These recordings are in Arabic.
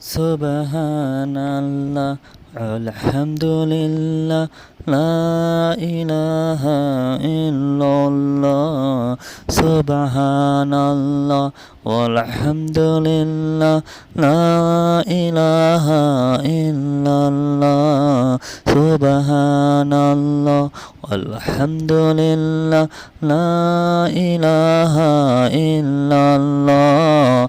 سبحان الله الحمد لله لا إله إلا الله. سبحان الله والحمد لله لا إله إلا الله. سبحان الله والحمد لله لا إله إلا الله.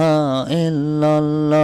ইল্লাল্লাহ।